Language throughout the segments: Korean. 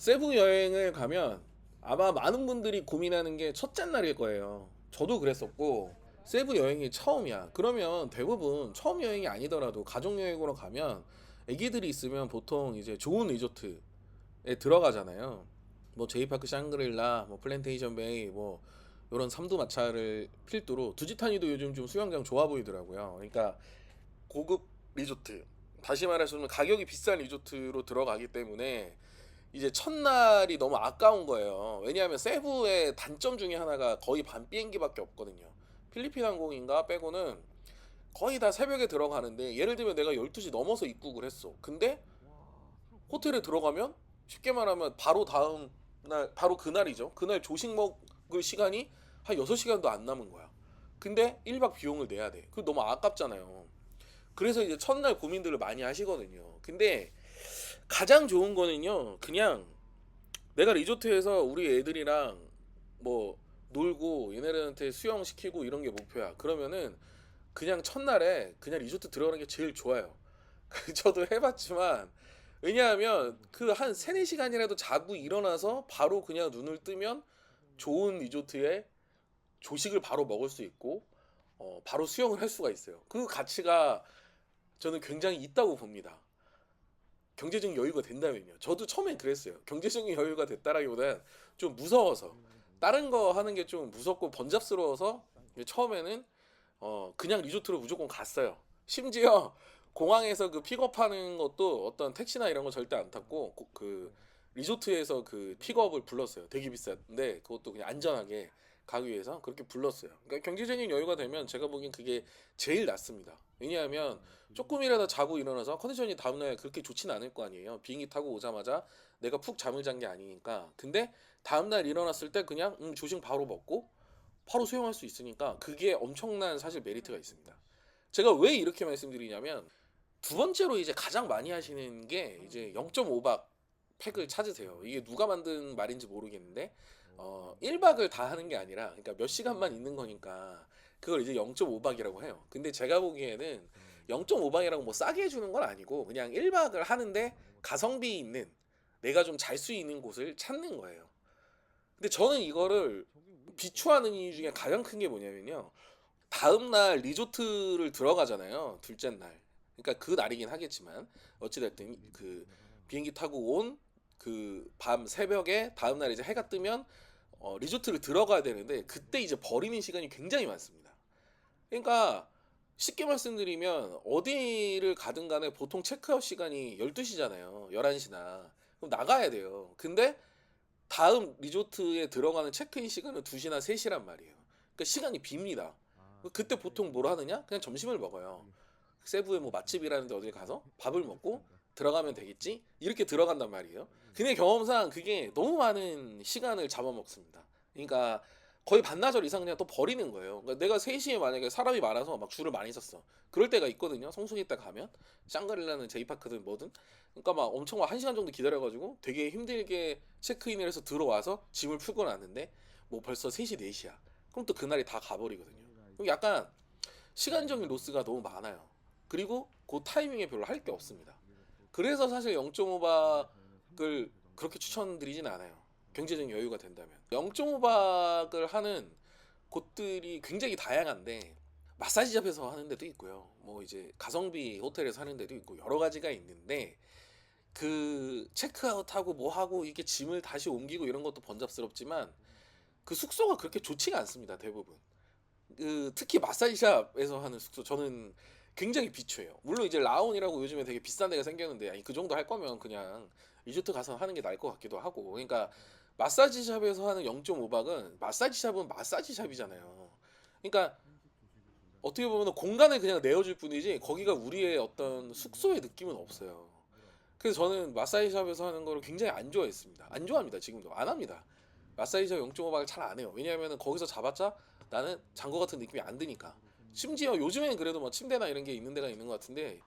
세부 여행을 가면 아마 많은 분들이 고민하는 게 첫째 날일 거예요. 저도 그랬었고 세부 여행이 처음이야. 그러면 대부분 처음 여행이 아니더라도 가족 여행으로 가면 아기들이 있으면 보통 이제 좋은 리조트에 들어가잖아요. 뭐 제이파크 샹그릴라, 뭐 플랜테이션 베이, 뭐 이런 삼두 마차를 필두로 두지타니도 요즘 좀 수영장 좋아 보이더라고요. 그러니까 고급 리조트 다시 말해서 가격이 비싼 리조트로 들어가기 때문에 이제 첫날이 너무 아까운 거예요. 왜냐하면 세부의 단점 중에 하나가 거의 반 비행기밖에 없거든요. 필리핀 항공인가 빼고는 거의 다 새벽에 들어가는데 예를 들면 내가 12시 넘어서 입국을 했어. 근데 호텔에 들어가면 쉽게 말하면 바로 다음 날 바로 그날이죠. 그날 조식 먹을 시간이 한 6시간도 안 남은 거야. 근데 1박 비용을 내야 돼. 그거 너무 아깝잖아요. 그래서 이제 첫날 고민들을 많이 하시거든요. 근데 가장 좋은 거는요. 그냥 내가 리조트에서 우리 애들이랑 뭐 놀고 얘네들한테 수영 시키고 이런 게 목표야. 그러면은 그냥 첫날에 그냥 리조트 들어가는 게 제일 좋아요. 저도 해봤지만 왜냐하면 그 한 세네 시간이라도 자고 일어나서 바로 그냥 눈을 뜨면 좋은 리조트에 조식을 바로 먹을 수 있고 어, 바로 수영을 할 수가 있어요. 그 가치가 저는 굉장히 있다고 봅니다. 경제적 여유가 된다면요. 저도 처음엔 그랬어요. 경제적인 여유가 됐다라기보다는 좀 무서워서 다른 거 하는 게 좀 무섭고 번잡스러워서 처음에는 어 그냥 리조트로 무조건 갔어요. 심지어 공항에서 그 픽업하는 것도 어떤 택시나 이런 거 절대 안 탔고 고- 그 리조트에서 그 픽업을 불렀어요. 되게 비싼데 그것도 그냥 안전하게 위해서 그렇게 불렀어요. 그러니까 경제적인 여유가 되면 제가 보기엔 그게 제일 낫습니다. 왜냐하면 조금이라도 자고 일어나서 컨디션이 다음날 그렇게 좋지는 않을 거 아니에요. 비행기 타고 오자마자 내가 푹 잠을 잔 게 아니니까. 근데 다음날 일어났을 때 그냥 음, 조식 바로 먹고 바로 수영할 수 있으니까 그게 엄청난 사실 메리트가 있습니다. 제가 왜 이렇게 말씀드리냐면 두 번째로 이제 가장 많이 하시는 게 이제 0.5박 팩을 찾으세요. 이게 누가 만든 말인지 모르겠는데 어 1박을 다 하는 게 아니라 그러니까 몇 시간만 있는 거니까 그걸 이제 0.5박이라고 해요. 근데 제가 보기에는 0.5박이라고 뭐 싸게 해주는 건 아니고 그냥 1박을 하는데 가성비 있는 내가 좀 잘 수 있는 곳을 찾는 거예요. 근데 저는 이거를 비추하는 이유 중에 가장 큰 게 뭐냐면요. 다음 날 리조트를 들어가잖아요. 둘째 날. 그러니까 그 날이긴 하겠지만 어찌됐든 그 비행기 타고 온 그 밤 새벽에 다음 날 이제 해가 뜨면 어, 리조트를 들어가야 되는데 그때 이제 버리는 시간이 굉장히 많습니다. 그러니까 쉽게 말씀드리면 어디를 가든 간에 보통 체크아웃 시간이 12시잖아요. 11시나. 그럼 나가야 돼요. 근데 다음 리조트에 들어가는 체크인 시간은 2시나 3시란 말이에요. 그러니까 시간이 빕니다. 그때 보통 뭘 하느냐? 그냥 점심을 먹어요. 세부에 뭐 맛집이라는 데 어딜 가서 밥을 먹고 들어가면 되겠지? 이렇게 들어간단 말이에요. 근데 경험상 그게 너무 많은 시간을 잡아먹습니다. 그러니까 거의 반나절 이상 그냥 또 버리는 거예요. 그러니까 내가 3시에 만약에 사람이 많아서 막 줄을 많이 섰어. 그럴 때가 있거든요. 성수기 때 가면. 샹그릴라는 제이파크든 뭐든. 그러니까 막 엄청 막 1시간 정도 기다려가지고 되게 힘들게 체크인을 해서 들어와서 짐을 풀고 났는데 뭐 벌써 3시, 4시야. 그럼 또 그날이 다 가버리거든요. 그럼 약간 시간적인 로스가 너무 많아요. 그리고 그 타이밍에 별로 할 게 없습니다. 그래서 사실 0.5박을 그렇게 추천드리진 않아요. 경제적 여유가 된다면. 0.5박을 하는 곳들이 굉장히 다양한데 마사지샵에서 하는 데도 있고요. 뭐 이제 가성비 호텔에서 하는 데도 있고 여러 가지가 있는데 그 체크아웃하고 뭐 하고 이게 짐을 다시 옮기고 이런 것도 번잡스럽지만 그 숙소가 그렇게 좋지가 않습니다. 대부분. 그 특히 마사지샵에서 하는 숙소 저는 굉장히 비추해요. 물론 이제 라온이라고 요즘에 되게 비싼 데가 생겼는데 아니 그 정도 할 거면 그냥 리조트 가서 하는 게 나을 것 같기도 하고. 그러니까 마사지 샵에서 하는 0.5박은 마사지 샵은 마사지 샵이잖아요. 그러니까 어떻게 보면 공간을 그냥 내어줄 뿐이지 거기가 우리의 어떤 숙소의 느낌은 없어요. 그래서 저는 마사지 샵에서 하는 거를 굉장히 안 좋아했습니다. 안 좋아합니다. 지금도 안 합니다. 마사지 샵 0.5박을 잘 안 해요. 왜냐하면 거기서 잡았자 나는 잔 거 같은 느낌이 안 드니까. 심지어 요즘엔 그래도 뭐 침대나 이런 게 있는 데가 있는 것 같은데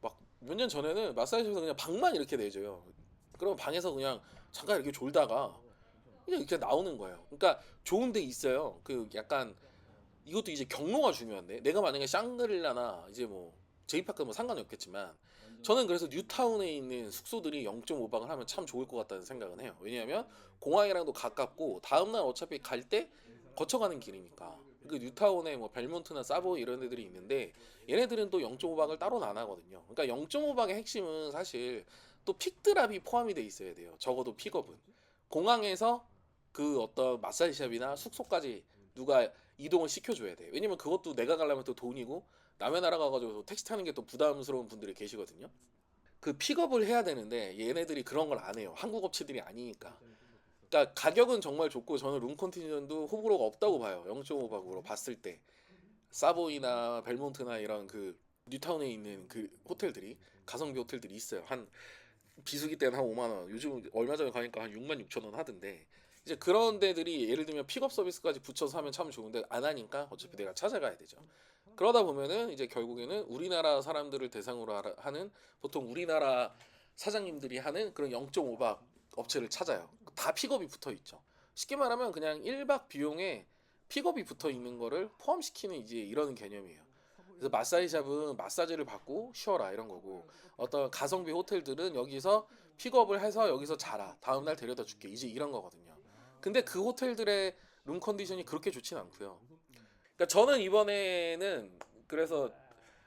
막 몇 년 전에는 마사지샵에서 그냥 방만 이렇게 내줘요. 그럼 방에서 그냥 잠깐 이렇게 졸다가 그냥 이렇게 나오는 거예요. 그러니까 좋은 데 있어요. 그 약간 이것도 이제 경로가 중요한데 내가 만약에 샹그릴라나 이제 뭐 제이파크 뭐 상관이 없겠지만 저는 그래서 뉴타운에 있는 숙소들이 0.5박을 하면 참 좋을 것 같다는 생각은 해요. 왜냐하면 공항이랑도 가깝고 다음날 어차피 갈 때 거쳐가는 길이니까. 그 뉴타운에 뭐 벨몬트나 사보 이런 데들이 있는데 얘네들은 또 0.5박을 따로는 안 하거든요. 그러니까 0.5박의 핵심은 사실 또 픽드랍이 포함이 돼 있어야 돼요. 적어도 픽업은 공항에서 그 어떤 마사지샵이나 숙소까지 누가 이동을 시켜줘야 돼. 왜냐면 그것도 내가 가려면 또 돈이고 남의 나라 가가지고 택시 타는 게 또 부담스러운 분들이 계시거든요. 그 픽업을 해야 되는데 얘네들이 그런 걸 안 해요. 한국 업체들이 아니니까. 그러니까 가격은 정말 좋고 저는 룸 컨디션도 호불호가 없다고 봐요. 0.5박으로 봤을 때 사보이나 벨몬트나 이런 그 뉴타운에 있는 그 호텔들이 가성비 호텔들이 있어요. 한 비수기 때는 한 5만 원. 요즘 얼마 전에 가니까 한 6만 6천 원 하던데 이제 그런 데들이 예를 들면 픽업 서비스까지 붙여서 하면 참 좋은데 안 하니까 어차피 내가 찾아가야 되죠. 그러다 보면은 이제 결국에는 우리나라 사람들을 대상으로 하는 보통 우리나라 사장님들이 하는 그런 0.5박 업체를 찾아요. 다 픽업이 붙어 있죠. 쉽게 말하면 그냥 1박 비용에 픽업이 붙어 있는 거를 포함시키는 이제 이런 개념이에요. 그래서 마사지샵은 마사지를 받고 쉬어라 이런 거고 어떤 가성비 호텔들은 여기서 픽업을 해서 여기서 자라 다음 날 데려다 줄게 이제 이런 거거든요. 근데 그 호텔들의 룸 컨디션이 그렇게 좋진 않고요. 그러니까 저는 이번에는 그래서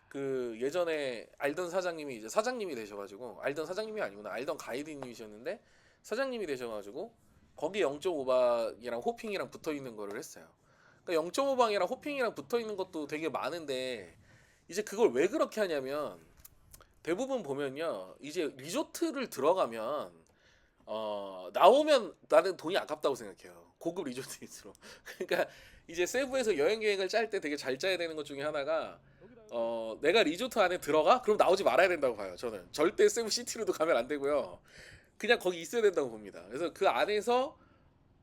그 예전에 알던 사장님이 이제 사장님이 되셔가지고 알던 사장님이 아니구나 알던 가이드님이셨는데 사장님이 되셔가지고 거기 0.5박이랑 호핑이랑 붙어 있는 거를 했어요. 그러니까 0.5방이랑 호핑이랑 붙어 있는 것도 되게 많은데 이제 그걸 왜 그렇게 하냐면 대부분 보면요 이제 리조트를 들어가면 어 나오면 나는 돈이 아깝다고 생각해요. 고급 리조트일수록 그러니까 이제 세부에서 여행 계획을 짤 때 되게 잘 짜야 되는 것 중에 하나가 어 내가 리조트 안에 들어가? 그럼 나오지 말아야 된다고 봐요 저는. 절대 세부 시티로도 가면 안 되고요 그냥 거기 있어야 된다고 봅니다 그래서 그 안에서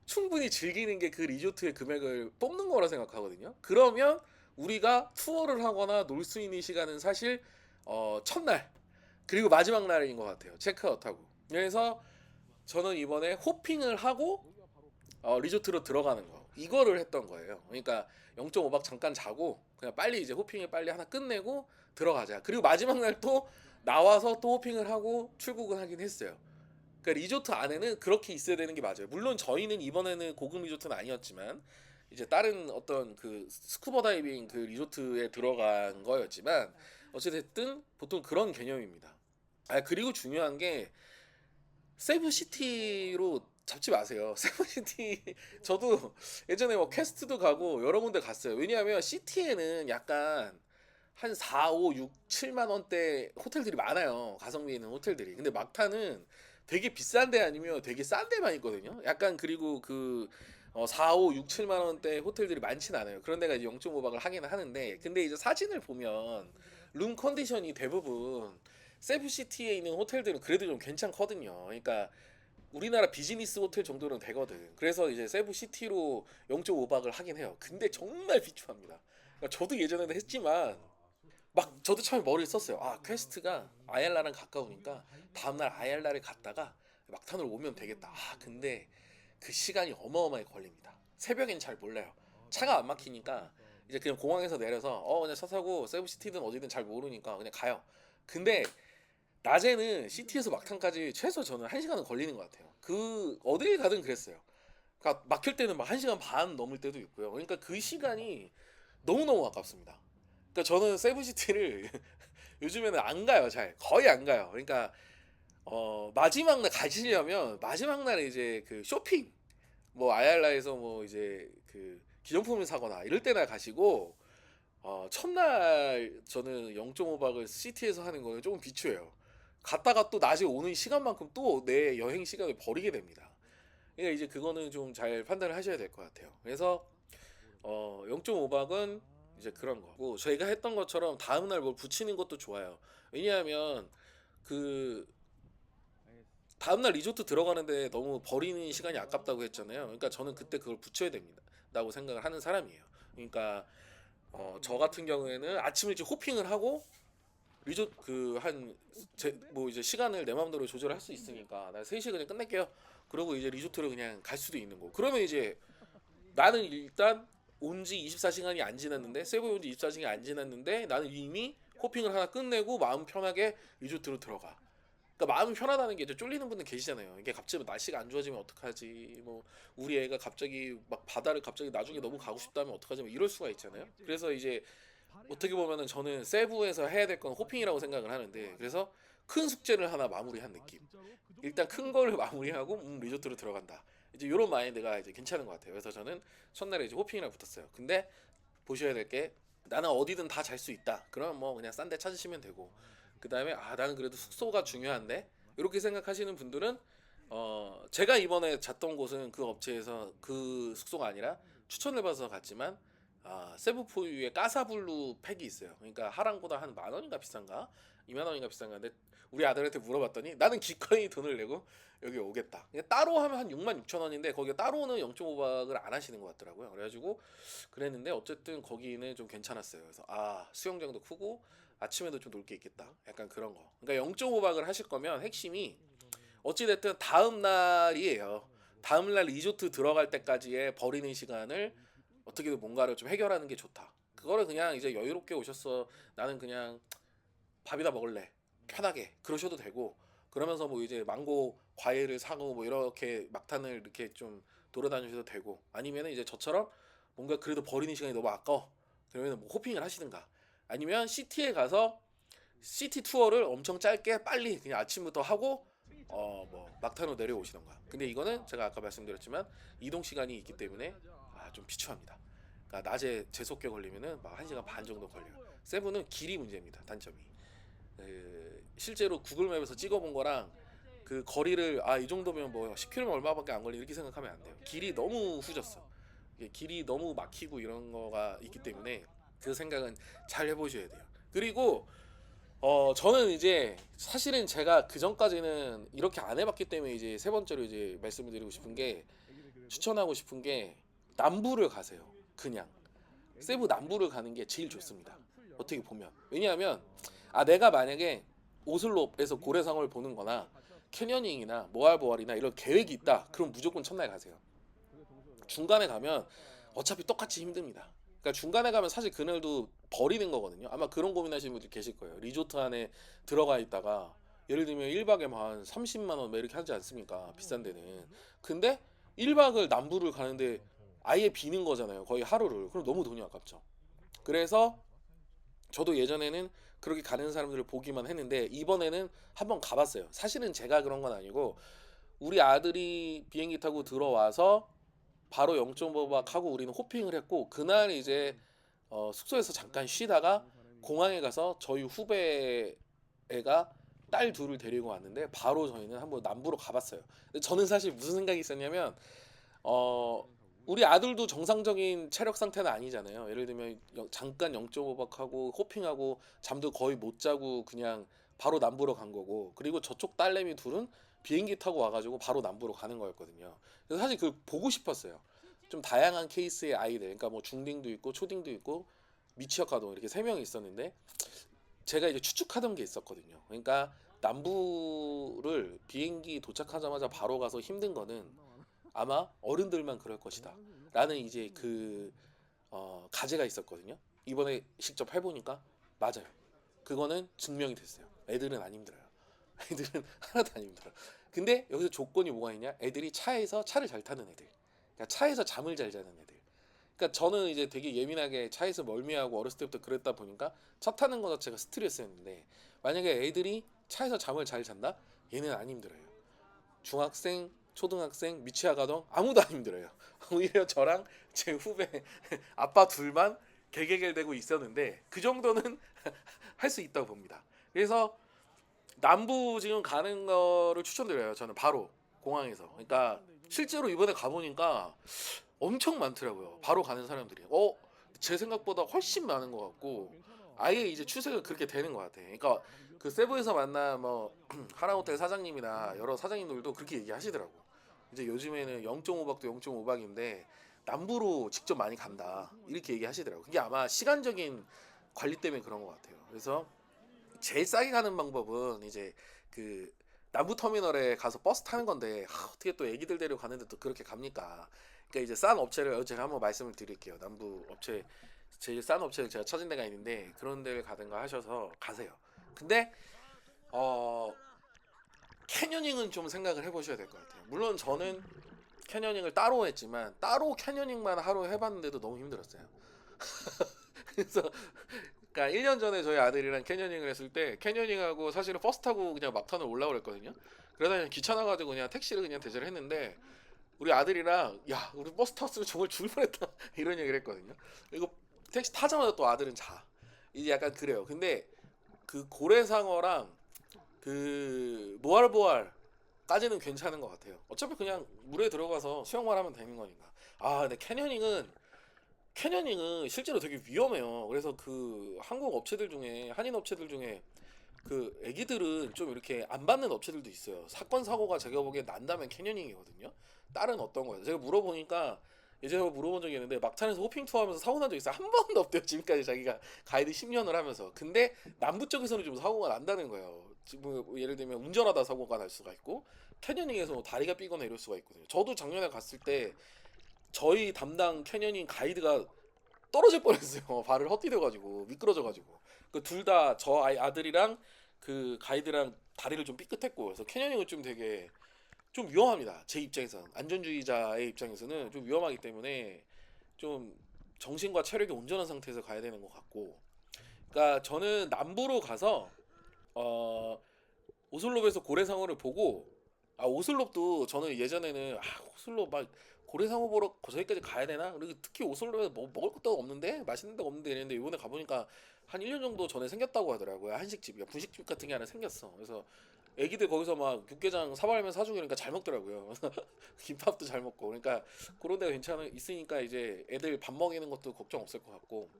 충분히 즐기는 게 그 리조트의 금액을 뽑는 거라 생각하거든요. 그러면 우리가 투어를 하거나 놀 수 있는 시간은 사실 어, 첫날 그리고 마지막 날인 것 같아요. 체크아웃하고. 그래서 저는 이번에 호핑을 하고 어, 리조트로 들어가는 거 이거를 했던 거예요. 그러니까 0.5박 잠깐 자고 그냥 빨리 이제 호핑을 빨리 하나 끝내고 들어가자. 그리고 마지막 날 또 나와서 또 호핑을 하고 출국을 하긴 했어요. 그러니까 리조트 안에는 그렇게 있어야 되는 게 맞아요. 물론 저희는 이번에는 고급 리조트는 아니었지만 이제 다른 어떤 그 스쿠버 다이빙 그 리조트에 들어간 거였지만 어찌됐든 보통 그런 개념입니다. 아 그리고 중요한 게 세부 시티로 잡지 마세요. 세부 시티 저도 예전에 뭐 캐스트도 가고 여러 군데 갔어요. 왜냐하면 시티에는 약간 한 4, 5, 6, 7만 원대 호텔들이 많아요. 가성비 있는 호텔들이. 근데 막타는 되게 비싼 데 아니면 되게 싼 데만 있거든요. 약간 그리고 그 어, 4, 5, 6, 7만 원대 호텔들이 많진 않아요. 그런 데가 이제 0.5박을 하긴 하는데 근데 이제 사진을 보면 룸 컨디션이 대부분 세부시티에 있는 호텔들은 그래도 좀 괜찮거든요. 그러니까 우리나라 비즈니스 호텔 정도는 되거든. 그래서 이제 세부시티로 0.5박을 하긴 해요. 근데 정말 비추합니다. 그러니까 저도 예전에는 했지만 막 저도 처음에 머리를 썼어요. 아 퀘스트가 아얄라랑 가까우니까 다음날 아얄라를 갔다가 막탄으로 오면 되겠다. 아 근데 그 시간이 어마어마하게 걸립니다. 새벽엔 잘 몰라요. 차가 안 막히니까 이제 그냥 공항에서 내려서 어 그냥 차 타고 세부시티든 어디든 잘 모르니까 그냥 가요. 근데 낮에는 시티에서 막탄까지 최소 저는 한 시간은 걸리는 것 같아요. 그 어딜 가든 그랬어요. 그러니까 막힐 때는 막 한 시간 반 넘을 때도 있고요. 그러니까 그 시간이 너무 너무 아깝습니다. 그러니까 저는 세부시티를 요즘에는 안 가요, 잘 거의 안 가요. 그러니까 어 마지막 날 가시려면 마지막 날에 이제 그 쇼핑 뭐 아얄라에서 뭐 이제 그 기념품을 사거나 이럴 때나 가시고 어 첫날 저는 0.5박을 시티에서 하는 거는 조금 비추해요. 갔다가 또 낮에 오는 시간만큼 또 내 여행 시간을 버리게 됩니다. 그러니까 이제 그거는 좀 잘 판단을 하셔야 될 것 같아요. 그래서 어 0.5박은 이제 그런 거고 저희가 했던 것처럼 다음 날 뭘 붙이는 것도 좋아요. 왜냐하면 그 다음 날 리조트 들어가는데 너무 버리는 시간이 아깝다고 했잖아요. 그러니까 저는 그때 그걸 붙여야 됩니다 라고 생각을 하는 사람이에요. 그러니까 어, 저 같은 경우에는 아침 일찍 호핑을 하고 리조 그한뭐 이제 시간을 내 마음대로 조절할 수 있으니까 나 3시에 그냥 끝낼게요. 그러고 이제 리조트를 그냥 갈 수도 있는 거. 그러면 이제 나는 일단 온 지 24시간이 안 지났는데 세부에 온 지 24시간이 안 지났는데 나는 이미 호핑을 하나 끝내고 마음 편하게 리조트로 들어가. 그러니까 마음이 편하다는 게 이제 쫄리는 분들 계시잖아요. 이게 갑자기 날씨가 안 좋아지면 어떡하지? 뭐 우리 애가 갑자기 막 바다를 갑자기 나중에 너무 가고 싶다면 어떡하지? 뭐 이럴 수가 있잖아요. 그래서 이제 어떻게 보면은 저는 세부에서 해야 될 건 호핑이라고 생각을 하는데 그래서 큰 숙제를 하나 마무리한 느낌. 일단 큰 거를 마무리하고 음, 리조트로 들어간다. 이제 이런 마인드가 이제 괜찮은 것 같아요. 그래서 저는 첫날에 이제 호핑이랑 붙었어요. 근데 보셔야 될 게 나는 어디든 다 잘 수 있다. 그러면 뭐 그냥 싼 데 찾으시면 되고 그 다음에 아 나는 그래도 숙소가 중요한데 이렇게 생각하시는 분들은 어 제가 이번에 잤던 곳은 그 업체에서 그 숙소가 아니라 추천을 받아서 갔지만 아 세부포유의 까사블루 팩이 있어요. 그러니까 하랑보다 한 만 원인가 비싼가? 2만 원인가 비싼가? 근데 우리 아들한테 물어봤더니 나는 기꺼이 돈을 내고 여기 오겠다. 따로 하면 한 6만 6천 원인데 거기 따로는 0.5박을 안 하시는 것 같더라고요. 그래가지고 그랬는데 어쨌든 거기는 좀 괜찮았어요. 그래서 아 수영장도 크고 아침에도 좀 놀 게 있겠다. 약간 그런 거. 그러니까 0.5박을 하실 거면 핵심이 어찌 됐든 다음 날이에요. 다음 날 리조트 들어갈 때까지의 버리는 시간을 어떻게든 뭔가를 좀 해결하는 게 좋다. 그거를 그냥 이제 여유롭게 오셨어. 나는 그냥 밥이다 먹을래. 편하게 그러셔도 되고 그러면서 뭐 이제 망고 과일을 사고 뭐 이렇게 막탄을 이렇게 좀 돌아다니셔도 되고 아니면은 이제 저처럼 뭔가 그래도 버리는 시간이 너무 아까워. 그러면 뭐 호핑을 하시든가 아니면 시티에 가서 시티 투어를 엄청 짧게 빨리 그냥 아침부터 하고 어 뭐 막탄으로 내려오시던가. 근데 이거는 제가 아까 말씀드렸지만 이동 시간이 있기 때문에 아 좀 비추합니다. 그러니까 낮에 재속게 걸리면은 막 1시간 반 정도 걸려요. 세븐은 길이 문제입니다. 단점이. 그 실제로 구글맵에서 찍어본 거랑 그 거리를 아 이 정도면 뭐 10km 얼마밖에 안 걸리 이렇게 생각하면 안 돼요. 길이 너무 후졌어. 길이 너무 막히고 이런 거가 있기 때문에 그 생각은 잘 해보셔야 돼요. 그리고 어 저는 이제 사실은 제가 그 전까지는 이렇게 안 해봤기 때문에 이제 세 번째로 이제 말씀을 드리고 싶은 게 추천하고 싶은 게 남부를 가세요. 그냥 세부 남부를 가는 게 제일 좋습니다. 어떻게 보면 왜냐하면 아 내가 만약에 오슬로에서 고래상어를 보는 거나 캐녀닝이나 모알보알이나 이런 계획이 있다 그럼 무조건 첫날 가세요. 중간에 가면 어차피 똑같이 힘듭니다. 그러니까 중간에 가면 사실 그날도 버리는 거거든요. 아마 그런 고민하시는 분들 계실 거예요. 리조트 안에 들어가 있다가 예를 들면 1박에 한 30만 원뭐 이렇게 하지 않습니까? 비싼 데는. 근데 1박을 남부를 가는데 아예 비는 거잖아요 거의 하루를. 그럼 너무 돈이 아깝죠. 그래서 저도 예전에는 그렇게 가는 사람들을 보기만 했는데 이번에는 한번 가봤어요. 사실은 제가 그런 건 아니고 우리 아들이 비행기 타고 들어와서 바로 0.5박 하고 우리는 호핑을 했고 그날 이제 어, 숙소에서 잠깐 쉬다가 공항에 가서 저희 후배 애가 딸 둘을 데리고 왔는데 바로 저희는 한번 남부로 가봤어요. 근데 저는 사실 무슨 생각이 있었냐면 어 우리 아들도 정상적인 체력 상태는 아니잖아요. 예를 들면 영- 잠깐 0.5박 하고 호핑하고 잠도 거의 못 자고 그냥 바로 남부로 간 거고 그리고 저쪽 딸내미 둘은 비행기 타고 와가지고 바로 남부로 가는 거였거든요. 그래서 사실 그 보고 싶었어요. 좀 다양한 케이스의 아이들, 그러니까 뭐 중딩도 있고 초딩도 있고 미취학아동 이렇게 세 명이 있었는데 제가 이제 추측하던 게 있었거든요. 그러니까 남부를 비행기 도착하자마자 바로 가서 힘든 거는 아마 어른들만 그럴 것이다. 라는 이제 그 어, 가제가 있었거든요. 이번에 직접 해보니까 맞아요. 그거는 증명이 됐어요. 애들은 안 힘들어요. 애들은 하나도 안 힘들어. 근데 여기서 조건이 뭐가 있냐? 애들이 차에서 차를 잘 타는 애들. 그러니까 차에서 잠을 잘 자는 애들. 그러니까 저는 이제 되게 예민하게 차에서 멀미하고 어렸을 때부터 그랬다 보니까 차 타는 거 자체가 스트레스였는데 만약에 애들이 차에서 잠을 잘 잔다? 얘는 안 힘들어요. 중학생, 초등학생, 미취학 아동 아무도 안 힘들어요. 오히려 저랑 제 후배 아빠 둘만 개개gel대고 있었는데 그 정도는 할 수 있다고 봅니다. 그래서 남부 지금 가는 거를 추천드려요. 저는 바로 공항에서. 그러니까 실제로 이번에 가보니까 엄청 많더라고요. 바로 가는 사람들이. 어, 제 생각보다 훨씬 많은 것 같고 아예 이제 추세가 그렇게 되는 것 같아. 그러니까 그 세부에서 만난 뭐 하나호텔 사장님이나 여러 사장님들도 그렇게 얘기하시더라고. 이제 요즘에는 0.5박도 0.5박인데 남부로 직접 많이 간다 이렇게 얘기하시더라고. 그게 아마 시간적인 관리 때문에 그런 것 같아요. 그래서 제일 싸게 가는 방법은 이제 그 남부 터미널에 가서 버스 타는 건데 하, 어떻게 또 애기들 데리고 가는데 또 그렇게 갑니까? 그러니까 이제 싼 업체를 제가 한번 말씀을 드릴게요. 남부 업체 제일 싼 업체를 제가 찾은 데가 있는데 그런 데를 가든가 하셔서 가세요. 근데 어 캐녀닝은 좀 생각을 해보셔야 될 것 같아요. 물론 저는 캐녀닝을 따로 했지만 따로 캐녀닝만 하루 해봤는데도 너무 힘들었어요. 그래서 그러니까 1년 전에 저희 아들이랑 캐녀닝을 했을 때 캐녀닝하고 사실은 버스 타고 그냥 막탄을 올라오랬거든요 그러다 그냥 귀찮아가지고 그냥 택시를 그냥 대절을 했는데 우리 아들이랑 야 우리 버스 탔으면 정말 죽을 뻔했다 이런 얘기를 했거든요. 이거 택시 타자마자 또 아들은 자. 이제 약간 그래요. 근데 그 고래상어랑 그 모알 보알 까지는 괜찮은 것 같아요. 어차피 그냥 물에 들어가서 수영만 하면 되는 거니까. 아 근데 캐녀닝은 캐녀닝은 실제로 되게 위험해요. 그래서 그 한국 업체들 중에 한인 업체들 중에 그 애기들은 좀 이렇게 안 받는 업체들도 있어요. 사건 사고가 제가 보기엔 난다면 캐녀닝이거든요. 다른 어떤 거예요. 제가 물어보니까 예전에 물어본 적이 있는데 막탄에서 호핑 투어하면서 사고 난 적 있어요. 한 번도 없대요. 지금까지 자기가 가이드 10년을 하면서. 근데 남부 쪽에서는 좀 사고가 난다는 거예요. 지금 뭐 예를 들면 운전하다 사고가 날 수가 있고 캐녀닝에서 뭐 다리가 삐거나 이럴 수가 있거든요. 저도 작년에 갔을 때 저희 담당 캐녀닝 가이드가 떨어질 뻔했어요. 발을 헛디뎌가지고 미끄러져가지고 그 둘 다 저 아이 아들이랑 그 가이드랑 다리를 좀 삐끗했고 그래서 캐녀닝은 좀 되게 좀 위험합니다. 제 입장에서는 안전주의자의 입장에서는 좀 위험하기 때문에 좀 정신과 체력이 온전한 상태에서 가야 되는 것 같고 그러니까 저는 남부로 가서 어 오슬롭에서 고래상어를 보고 아 오슬롭도 저는 예전에는 아 오슬롭 막 고래상어 보러 저기까지 가야 되나? 그리고 특히 오슬롭에서 뭐 먹을 것도 없는데 맛있는 데가 없는데 이랬는데 이번에 가보니까 한 1년 정도 전에 생겼다고 하더라고요 한식집, 그러니까 분식집 같은 게 하나 생겼어. 그래서 애기들 거기서 막 육개장 사발면 사주고 그러니까 잘 먹더라고요. 김밥도 잘 먹고 그러니까 그런 데가 괜찮아 있으니까 이제 애들 밥 먹이는 것도 걱정 없을 것 같고.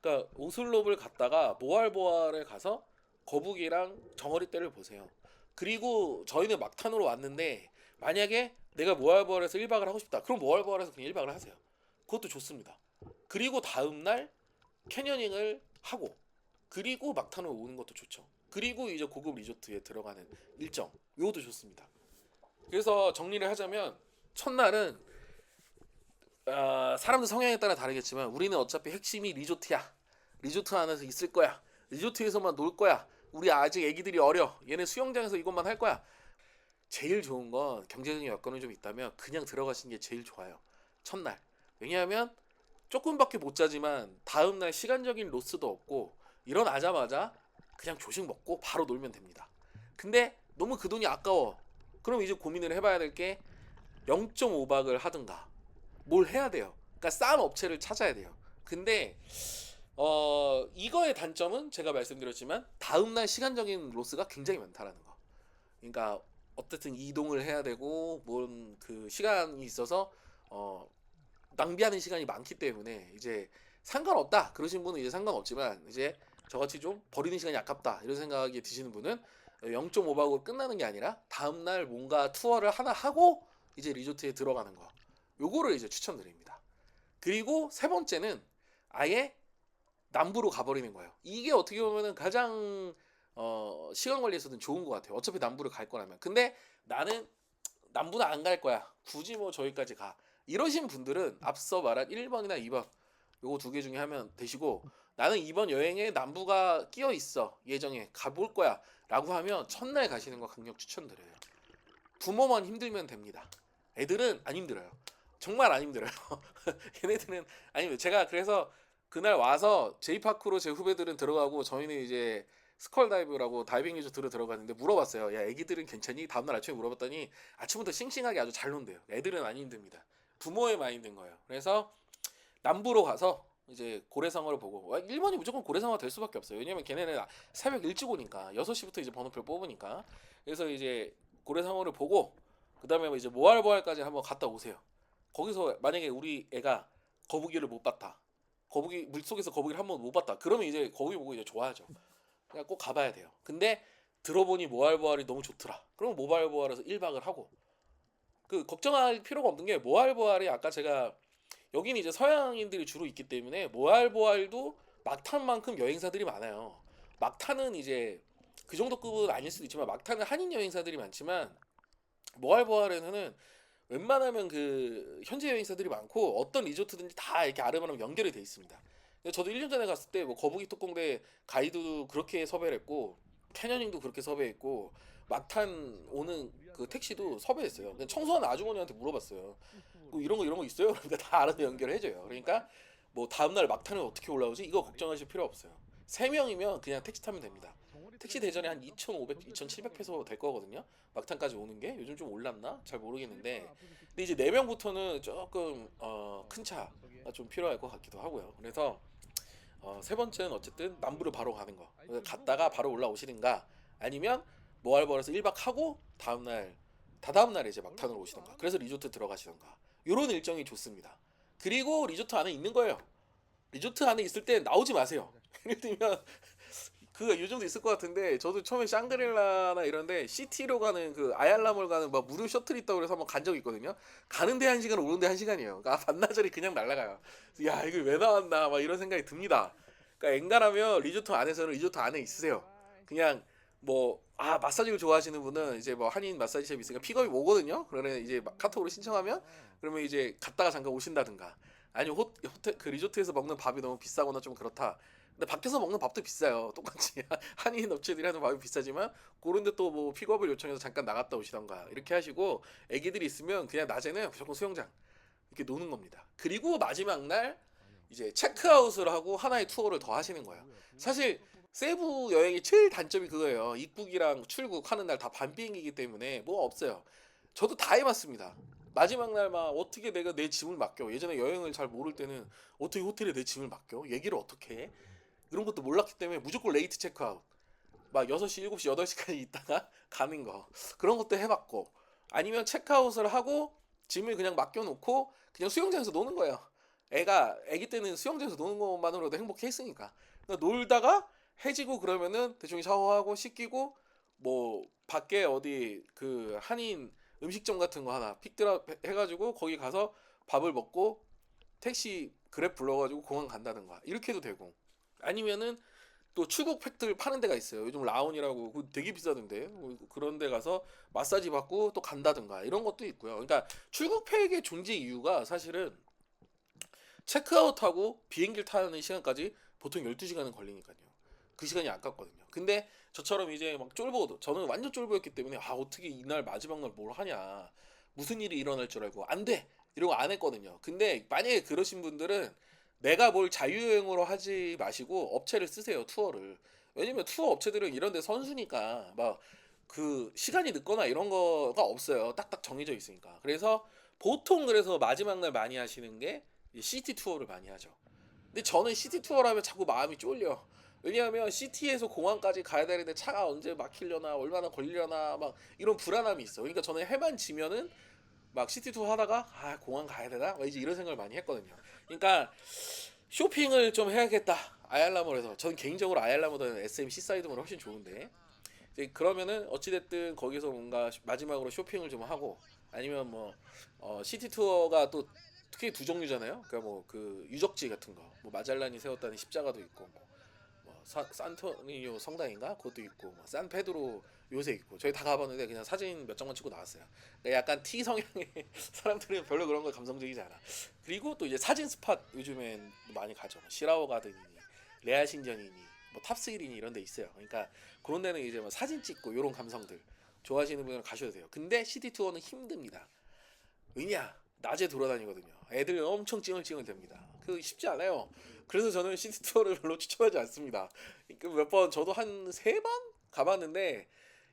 그러니까 오슬롭을 갔다가 모알보알에 가서 거북이랑 정어리 떼를 보세요. 그리고 저희는 막탄으로 왔는데 만약에 내가 모알보알에서 1박을 하고 싶다. 그럼 모알보알에서 그냥 1박을 하세요. 그것도 좋습니다. 그리고 다음 날 캐녀닝을 하고 그리고 막탄으로 오는 것도 좋죠. 그리고 이제 고급 리조트에 들어가는 일정 이것도 좋습니다. 그래서 정리를 하자면 첫날은 아, 사람들 성향에 따라 다르겠지만 우리는 어차피 핵심이 리조트야. 리조트 안에서 있을 거야. 리조트에서만 놀 거야. 우리 아직 애기들이 어려. 얘네 수영장에서 이것만 할 거야. 제일 좋은 건 경제적인 여건이 좀 있다면 그냥 들어가시는 게 제일 좋아요. 첫날. 왜냐하면 조금밖에 못 자지만 다음 날 시간적인 로스도 없고 일어나자마자 그냥 조식 먹고 바로 놀면 됩니다. 근데 너무 그 돈이 아까워. 그럼 이제 고민을 해봐야 될 게 0.5박을 하든가 뭘 해야 돼요. 그러니까 싼 업체를 찾아야 돼요. 근데 어 이거의 단점은 제가 말씀드렸지만 다음 날 시간적인 로스가 굉장히 많다라는 거. 그러니까 어쨌든 이동을 해야 되고 뭔 그 시간이 있어서 어 낭비하는 시간이 많기 때문에 이제 상관없다. 그러신 분은 이제 상관없지만 이제 저같이 좀 버리는 시간이 아깝다. 이런 생각이 드시는 분은 0.5박으로 끝나는 게 아니라 다음날 뭔가 투어를 하나 하고 이제 리조트에 들어가는 거. 요거를 이제 추천드립니다. 그리고 세 번째는 아예 남부로 가버리는 거예요. 이게 어떻게 보면은 가장 어, 시간 관리에서는 좋은 것 같아요. 어차피 남부를 갈 거라면. 근데 나는 남부는 안 갈 거야. 굳이 뭐 저기까지 가. 이러신 분들은 앞서 말한 1번이나 2번 요거 두 개 중에 하면 되시고 나는 이번 여행에 남부가 끼어 있어. 예정에 가볼 거야. 라고 하면 첫날 가시는 거 강력 추천드려요. 부모만 힘들면 됩니다. 애들은 안 힘들어요. 정말 안 힘들어요. 얘네들은 아니 제가 그래서 그날 와서 제이파크로 제 후배들은 들어가고 저희는 이제 스컬 다이브라고 다이빙 리조트로 들어갔는데 물어봤어요 야 애기들은 괜찮니? 다음날 아침에 물어봤더니 아침부터 싱싱하게 아주 잘 논대요 애들은 안 힘듭니다 많이 힘든 거예요 그래서 남부로 가서 이제 고래상어를 보고 와, 일본이 무조건 고래상어가 될 수밖에 없어요. 왜냐면 걔네는 새벽 일찍 오니까 6시부터 이제 번호표를 뽑으니까 그래서 이제 고래상어를 보고 그다음에 이제 모알보알까지 한번 갔다 오세요. 거기서 만약에 우리 애가 거북이를 못 봤다. 거북이 물속에서 거북이를 한 번 못 봤다. 그러면 이제 거북이 보고 이제 좋아하죠. 그냥 꼭 가봐야 돼요. 근데 들어보니 모알보알이 너무 좋더라. 그러면 모알보알에서 1박을 하고 그 걱정할 필요가 없는 게 모알보알이 아까 제가 여기는 이제 서양인들이 주로 있기 때문에 모알보알도 막탄만큼 여행사들이 많아요. 막탄은 이제 그 정도 급은 아닐 수도 있지만 막탄은 한인 여행사들이 많지만 모알보알에는 웬만하면 그 현지 여행사들이 많고 어떤 리조트든지 다 이렇게 아르바람 연결이 돼 있습니다. 저도 1년 전에 갔을 때 뭐 거북이 특공대 가이드도 그렇게 섭외를 했고 캐녀닝도 그렇게 섭외했고 막탄 오는 그 택시도 섭외했어요. 청소하는 아주머니한테 물어봤어요. 뭐 이런 거 이런 거 있어요? 그러니까 다 알아서 연결해줘요. 그러니까 뭐 다음날 막탄은 어떻게 올라오지? 이거 걱정하실 필요 없어요. 세 명이면 그냥 택시 타면 됩니다. 택시 대전에 한 2,500, 2,700페소 될 거거든요. 막탄까지 오는 게 요즘 좀 올랐나? 잘 모르겠는데. 근데 이제 네 명부터는 조금 어, 큰 차가 좀 필요할 것 같기도 하고요. 그래서 어, 세 번째는 어쨌든 남부를 바로 가는 거. 갔다가 바로 올라오시든가 아니면 모알벌에서 1박 하고 다음 날 다다음 날에 이제 막탄으로 오시던가. 그래서 리조트 들어가시던가. 요런 일정이 좋습니다. 그리고 리조트 안에 있는 거예요. 리조트 안에 있을 때 나오지 마세요. 예를 들면 그 요즘도 있을 것 같은데 저도 처음에 샹그릴라나 이런데 시티로 가는 그 아얄라몰 가는 막 무료 셔틀 있다고 그래서 한번 간 적이 있거든요. 가는데 한 시간 오는데 한 시간이에요. 그러니까 반나절이 그냥. 그래서 야 이거 왜 나왔나 막 이런 생각이 듭니다. 그러니까 엔간하면 리조트 안에서는 리조트 안에 있으세요. 그냥 뭐 아 마사지를 좋아하시는 분은 이제 뭐 한인 마사지샵 있으니까 픽업이 오거든요. 그러면 이제 막 카톡으로 신청하면 그러면 이제 갔다가 잠깐 오신다든가 아니면 호, 호텔 그 리조트에서 먹는 밥이 너무 비싸거나 좀 그렇다. 근데 밖에서 먹는 밥도 비싸요. 똑같이 한인 업체들이 하는 밥이 비싸지만 그런데 또 뭐 픽업을 요청해서 잠깐 나갔다 오시던가 이렇게 하시고 애기들이 있으면 그냥 낮에는 무조건 수영장 이렇게 노는 겁니다. 그리고 마지막 날 이제 체크아웃을 하고 하나의 투어를 더 하시는 거예요. 사실 세부 여행의 제일 단점이 그거예요. 입국이랑 출국 하는 날다반 비행기이기 때문에 뭐 없어요. 저도 다 해봤습니다. 마지막 날 막 어떻게 내가 내 짐을 맡겨. 예전에 여행을 잘 모를 때는 어떻게 호텔에 내 짐을 맡겨? 얘기를 어떻게 해? 이런 것도 몰랐기 때문에 무조건 레이트 체크아웃. 막 6시, 7시, 8시까지 있다가 가는 거. 그런 것도 해봤고. 아니면 체크아웃을 하고 짐을 그냥 맡겨놓고 그냥 수영장에서 노는 거예요. 애가, 애기 때는 수영장에서 노는 것만으로도 행복해 했으니까. 그러니까 놀다가 해지고 그러면은 대충 샤워하고 씻기고 뭐 밖에 어디 그 한인 음식점 같은 거 하나 픽드랍 해가지고 거기 가서 밥을 먹고 택시 그랩 불러가지고 공항 간다든가 이렇게 해도 되고 아니면은 또 출국 팩들 파는 데가 있어요. 요즘 라온이라고 그거 되게 비싸던데 뭐 그런 데 가서 마사지 받고 또 간다든가 이런 것도 있고요. 그러니까 출국 팩의 존재 이유가 사실은 체크아웃하고 비행기를 타는 시간까지 보통 12시간은 걸리니까요. 그 시간이 아깝거든요. 근데 저처럼 이제 막 쫄보도 저는 완전 쫄보였기 때문에 아 어떻게 이날 마지막 날 뭘 하냐 무슨 일이 일어날 줄 알고 안 돼 이러고 안 했거든요. 근데 만약에 그러신 분들은 내가 뭘 자유여행으로 하지 마시고 업체를 쓰세요 투어를. 왜냐면 투어 업체들은 이런데 선수니까 막 그 시간이 늦거나 이런 거가 없어요. 딱딱 정해져 있으니까. 그래서 보통 그래서 마지막 날 많이 하시는 게이 시티 투어를 많이 하죠. 근데 저는 시티 투어라면 자꾸 마음이 쫄려. 왜냐하면 시티에서 공항까지 가야 되는데 차가 언제 막히려나 얼마나 걸리려나 막 이런 불안함이 있어. 그러니까 저는 해만 지면은 막 시티 투어 하다가 아 공항 가야 되나? 막 이제 이런 생각을 많이 했거든요. 그러니까 쇼핑을 좀 해야겠다. 아얄라몰에서. 저는 개인적으로 아얄라몰보다는 SM 시사이드몰 훨씬 좋은데. 이제 그러면은 어찌됐든 거기서 뭔가 마지막으로 쇼핑을 좀 하고 아니면 뭐 어, 시티 투어가 또 특히 두 종류잖아요. 그러니까 뭐 그 유적지 같은 거 뭐 마잘란이 세웠다는 십자가도 있고 뭐, 뭐 사, 산토니오 성당인가? 그것도 있고 뭐 산페드로 요새 있고 저희 다 가봤는데 그냥 사진 몇 장만 찍고 나왔어요 그러니까 약간 T 성향의 사람들은 별로 그런 거 감성적이지 않아 그리고 또 이제 사진 스팟 요즘엔 많이 가죠. 뭐 시라워 가든이니 레아 신전이니 뭐 탑스일이니 이런 데 있어요. 그러니까 그런 데는 이제 뭐 사진 찍고 이런 감성들 좋아하시는 분은 가셔도 돼요. 근데 시티 투어는 힘듭니다. 왜냐? 낮에 돌아다니거든요. 애들 엄청 찡얼찡얼 됩니다. 그 쉽지 않아요. 그래서 저는 시티 투어를 별로 추천하지 않습니다. 몇 번 저도 한 세 번 가봤는데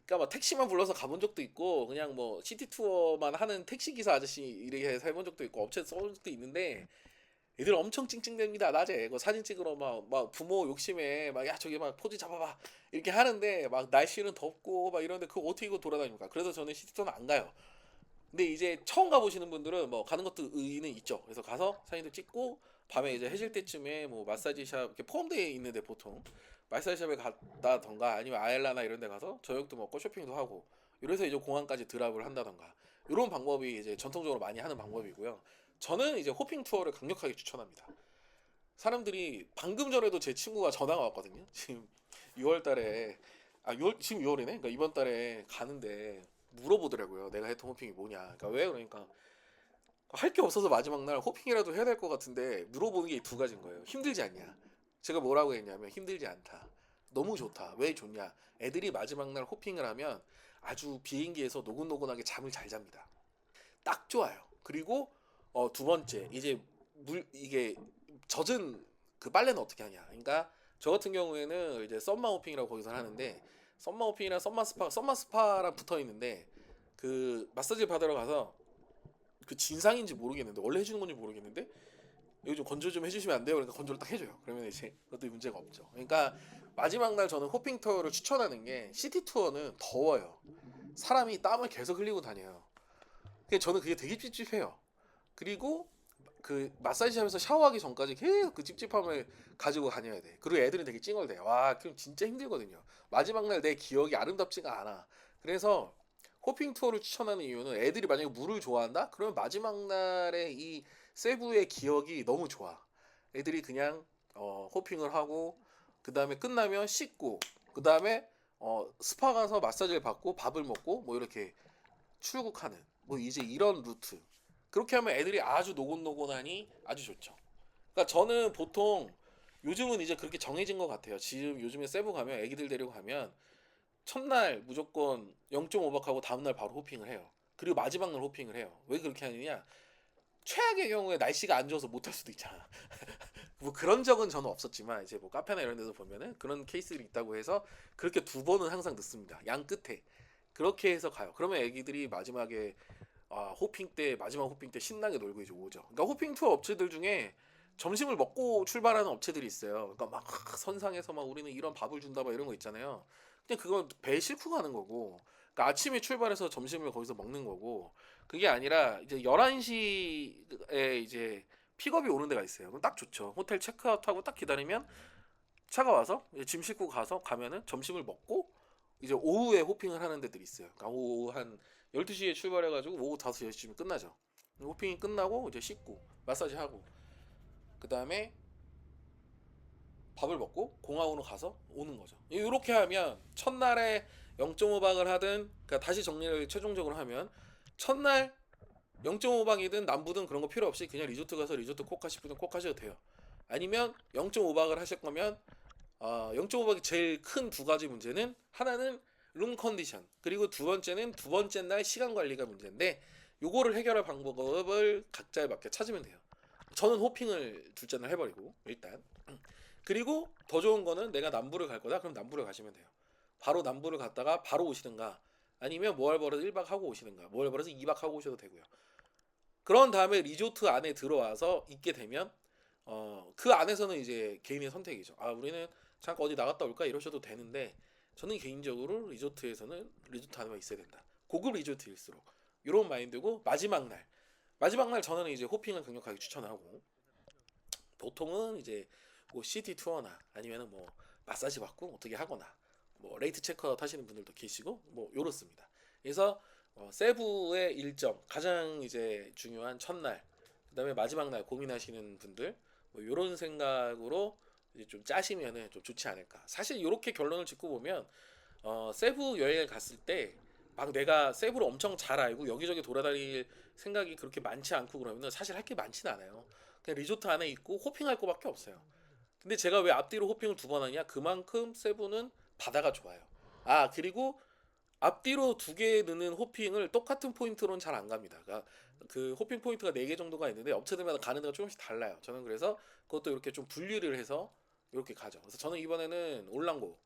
그러니까 뭐 택시만 불러서 가본 적도 있고 그냥 뭐 시티 투어만 하는 택시 기사 아저씨 이렇게 해서 해본 적도 있고 업체 써본 적도 있는데 애들 엄청 찡찡댑니다 낮에. 그 사진 찍으러 막, 막 부모 욕심에 막 야 저기 막 포즈 잡아봐. 이렇게 하는데 막 날씨는 덥고 막 이런데 그거 어떻게 이거 돌아다닙니까? 그래서 저는 시티 투어는 안 가요. 근데 이제 처음 가보시는 분들은 뭐 가는 것도 의의는 있죠. 그래서 가서 사진도 찍고 밤에 이제 해질 때쯤에 뭐 마사지샵 이렇게 포함되어 있는데 보통 마사지샵에 갔다던가 아니면 아일라나 이런 데 가서 저녁도 먹고 쇼핑도 하고 이래서 이제 공항까지 드랍을 한다던가 이런 방법이 이제 전통적으로 많이 하는 방법이고요. 저는 이제 호핑 투어를 강력하게 추천합니다. 사람들이 방금 전에도 제 친구가 전화가 왔거든요. 지금 6월 달에 아 6월 지금 6월이네. 그러니까 이번 달에 가는데 물어보더라고요. 내가 했던 호핑이 뭐냐. 그러니까 왜 그러니까 할 게 없어서 마지막 날 호핑이라도 해야 될 것 같은데 물어보는 게이두 가지인 거예요. 힘들지 않냐? 제가 뭐라고 했냐면 힘들지 않다. 너무 좋다. 왜 좋냐? 애들이 마지막 날 호핑을 하면 아주 비행기에서 노곤노곤하게 잠을 잘 잡니다. 딱 좋아요. 그리고 어, 두 번째 이제 물 이게 젖은 그 빨래는 어떻게 하냐? 그러니까 저 같은 경우에는 이제 썸마 호핑이라고 거기서 하는데 썸마 호핑이랑 썸마 스파 썸마 스파랑 붙어 있는데 그 마사지 받으러 가서 그 진상인지 모르겠는데 원래 해주는 건지 모르겠는데 여기 좀 건조 좀 해주시면 안 돼요? 그러니까 건조를 딱 해줘요. 그러면 이제 그것도 문제가 없죠. 그러니까 마지막 날 저는 호핑 투어를 추천하는 게 시티 투어는 더워요. 사람이 땀을 계속 흘리고 다녀요. 근데 저는 그게 되게 찝찝해요. 그리고 그 마사지샵에서 샤워하기 전까지 계속 그 찝찝함을 가지고 다녀야 돼. 그리고 애들은 되게 찡얼대. 와, 그럼 진짜 힘들거든요. 마지막 날 내 기억이 아름답지가 않아. 그래서 호핑 투어를 추천하는 이유는 애들이 만약에 물을 좋아한다? 그러면 마지막 날에 이 세부의 기억이 너무 좋아. 애들이 그냥 어, 호핑을 하고 그 다음에 끝나면 씻고 그 다음에 어, 스파 가서 마사지를 받고 밥을 먹고 뭐 이렇게 출국하는 뭐 이제 이런 루트. 그렇게 하면 애들이 아주 노곤노곤하니 아주 좋죠. 그러니까 저는 보통 요즘은 이제 그렇게 정해진 것 같아요. 지금 요즘에 세부 가면 애기들 데리고 가면 첫날 무조건 0.5박하고 다음날 바로 호핑을 해요. 그리고 마지막 날 호핑을 해요. 왜 그렇게 하느냐? 최악의 경우에 날씨가 안 좋아서 못 할 수도 있잖아. 뭐 그런 적은 저는 없었지만 이제 뭐 카페나 이런 데서 보면은 그런 케이스들이 있다고 해서 그렇게 두 번은 항상 늦습니다. 양 끝에 그렇게 해서 가요. 그러면 애기들이 마지막에 아, 호핑 때 마지막 호핑 때 신나게 놀고 이제 오죠. 그러니까 호핑 투어 업체들 중에 점심을 먹고 출발하는 업체들이 있어요. 그러니까 막 선상에서 막 우리는 이런 밥을 준다 막 이런 거 있잖아요. 그냥 그건 배에 싣고 가는 거고. 그러니까 아침에 출발해서 점심을 거기서 먹는 거고. 그게 아니라 이제 11시에 이제 픽업이 오는 데가 있어요. 그럼 딱 좋죠. 호텔 체크아웃하고 딱 기다리면 차가 와서 짐 싣고 가서 가면은 점심을 먹고 이제 오후에 호핑을 하는 데들이 있어요. 그러니까 오후 한 12시에 출발해 가지고 오후 5시 6시쯤 끝나죠. 호핑이 끝나고 이제 씻고 마사지 하고 그 다음에 밥을 먹고 공항으로 가서 오는 거죠. 이렇게 하면 첫날에 0.5박을 하든 그러니까 다시 정리를 최종적으로 하면 첫날 0.5박이든 남부든 그런 거 필요 없이 그냥 리조트 가서 리조트 콕 하시든 콕 하셔도 돼요. 아니면 0.5박을 하실 거면 어, 0.5박이 제일 큰 두 가지 문제는 하나는 룸 컨디션 그리고 두 번째는 두 번째 날 시간 관리가 문제인데 요거를 해결할 방법을 각자에 맞게 찾으면 돼요. 저는 호핑을 둘째 날 해버리고 일단 그리고 더 좋은 거는 내가 남부를 갈 거다 그럼 남부를 가시면 돼요. 바로 남부를 갔다가 바로 오시든가 아니면 모알버릇 1박 하고 오시든가 모알버릇 2박 하고 오셔도 되고요. 그런 다음에 리조트 안에 들어와서 있게 되면 어, 그 안에서는 이제 개인의 선택이죠. 아, 우리는 잠깐 어디 나갔다 올까 이러셔도 되는데 저는 개인적으로 리조트에서는 리조트 안에만 있어야 된다. 고급 리조트일수록 이런 마인드고 마지막 날 마지막 날 저는 이제 호핑을 강력하게 추천하고 보통은 이제 뭐 시티 투어나 아니면은 뭐 마사지 받고 어떻게 하거나 뭐 레이트 체크아웃 하시는 분들도 계시고 뭐 요렇습니다. 그래서 어, 세부의 일정 가장 이제 중요한 첫날 그다음에 마지막 날 고민하시는 분들 뭐 요런 생각으로 이제 좀 짜시면은 좀 좋지 않을까. 사실 이렇게 결론을 짓고 보면 어, 세부 여행을 갔을 때 막 내가 세부를 엄청 잘 알고 여기저기 돌아다닐 생각이 그렇게 많지 않고 그러면은 사실 할 게 많지는 않아요. 그냥 리조트 안에 있고 호핑할 거밖에 없어요. 근데 제가 왜 앞뒤로 호핑을 두 번 하냐? 그만큼 세부는 바다가 좋아요. 아 그리고 앞뒤로 두 개 넣는 호핑을 똑같은 포인트로는 잘 안 갑니다. 그러니까 그 호핑 포인트가 네 개 정도가 있는데 업체들마다 가는 데가 조금씩 달라요. 저는 그래서 그것도 이렇게 좀 분류를 해서 이렇게 가죠. 그래서 저는 이번에는 올랑고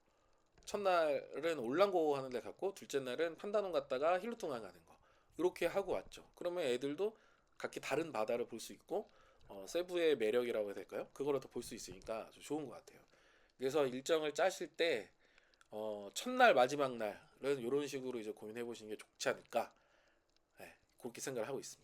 첫날은 올랑고 하는 데 갔고 둘째 날은 판다논 갔다가 힐루통강 가는 거 이렇게 하고 왔죠. 그러면 애들도 각기 다른 바다를 볼 수 있고 어, 세부의 매력이라고 해야 될까요? 그거를 더 볼 수 있으니까 좋은 것 같아요. 그래서 일정을 짜실 때 어, 첫날 마지막 날은 이런 식으로 이제 고민해 보시는 게 좋지 않을까 네, 그렇게 생각을 하고 있습니다.